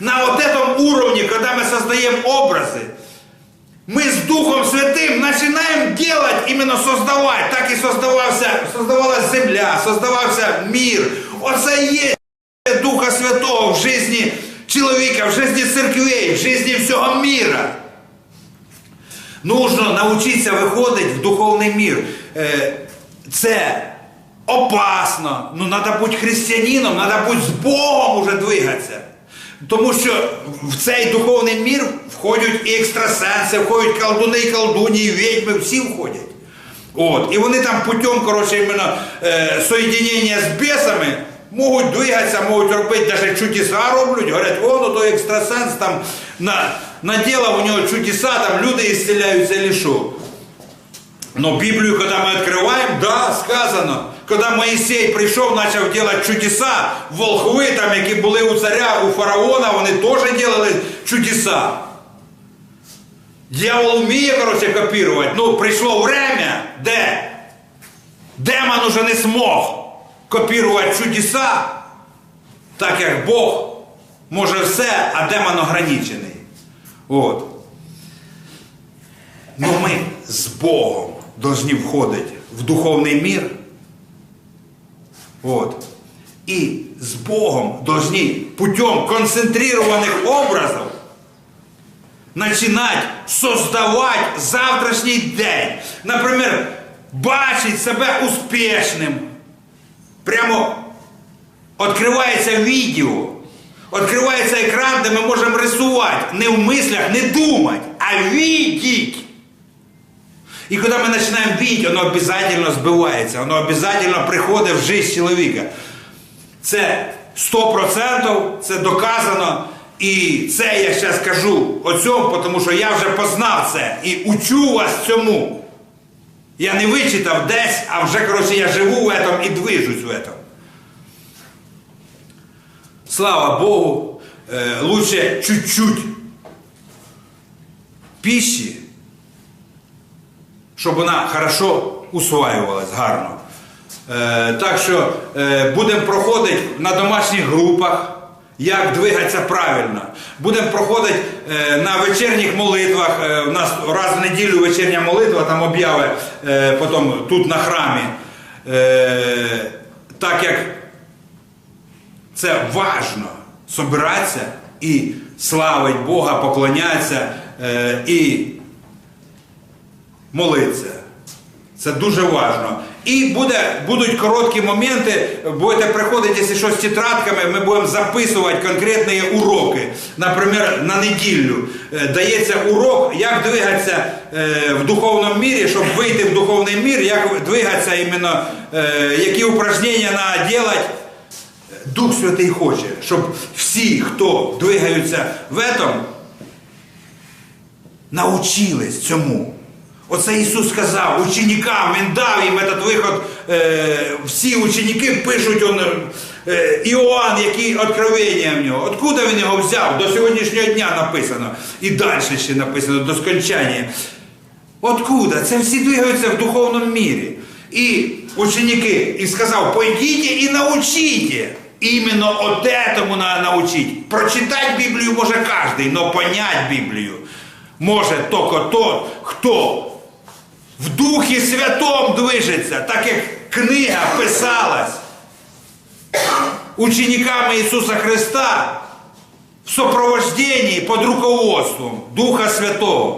На вот этом уровне, когда мы создаем образы, мы с Духом Святым начинаем делать, именно создавать, так и создавався, создавалась земля, создавався мир. Оце є Духа Святого в житті чоловіка, в житті церквей, в житті всього міра. Нужно навчитися виходити в духовний мір. Е, Це опасно. Ну, треба бути християнином, треба бути з Богом уже двигатися. Тому що в цей духовний мір входять і екстрасенси, входять колдуни, і колдуні, і відьми, всі входять. От. І вони там путем, коротше, іменно е, соєдинення з бісами можуть двигатися, можуть робити, навіть чудеса роблять, говорять, о, ну той екстрасенс там на, наделав у нього чудеса, там люди ісцеляються или що. Но когда мы открываем, да, сказано, когда Моисей прийшов, почав делать чудеса, волхви, там, які були у царя, у фараона, вони теж делали чудеса. Дьявол вміє, короче, копірувати. Ну, прийшло время, де демон уже не смог копірувати чудеса, так як Бог може все, а демон ограничений. От. Но ми з Богом должны входити в духовний мір. Вот. І з Богом должны путем концентрированных образов начинать создавать завтрашній день. Наприклад, бачить себе успішним. Прямо відкривається відео, відкривається екран, де ми можемо рисувати. Не в мислях, не думати, а видеть. І коли ми починаємо бачити, воно обов'язково збивається, воно обов'язково приходить в життя чоловіка. Це 100%, це доказано. І це я зараз кажу о цьому, тому що я вже познав це і учу вас цьому. Я не вичитав десь, а вже, коротше, я живу в этом і движусь в этом. Слава Богу, е, лучше чуть-чуть пищі, щоб вона хорошо усваювалась гарно. Е, так що е, будемо проходити на домашніх групах, як двигатися правильно. Будемо проходити е, на вечірніх молитвах. У нас раз в неділю вечірня молитва, там обяви потім тут на храмі. Так як це важно собиратися і славить Бога, поклонятися і молитися. Це дуже важливо. І буде, будуть короткі моменти, будете приходити, якщо що, з тетрадками, ми будемо записувати конкретні уроки. Наприклад, на неділю е, дається урок, як двигатися е, в духовному мірі, щоб вийти в духовний мір, як двигатися іменно, е, які упражнення треба робити. Дух Святий хоче, щоб всі, хто двигаються в этом, научились цьому. Оце Ісус сказав ученикам, Він дав їм этот виход. Е, всі ученики пишуть он, е, Іоанн, які откровення в нього. Откуда він його взяв? До сьогоднішнього дня написано. І далі ще написано до скончання. Откуда? Це всі двигаються в духовному мірі. І ученики, і сказав, пойдіть і научите. Іменно от этому надо научить. Прочитать Біблію може кожен, але понять Біблію може тільки тот, хто в Духі Святом движеться, так як книга писалась учениками Ісуса Христа в сопровожденні під руководством Духа Святого.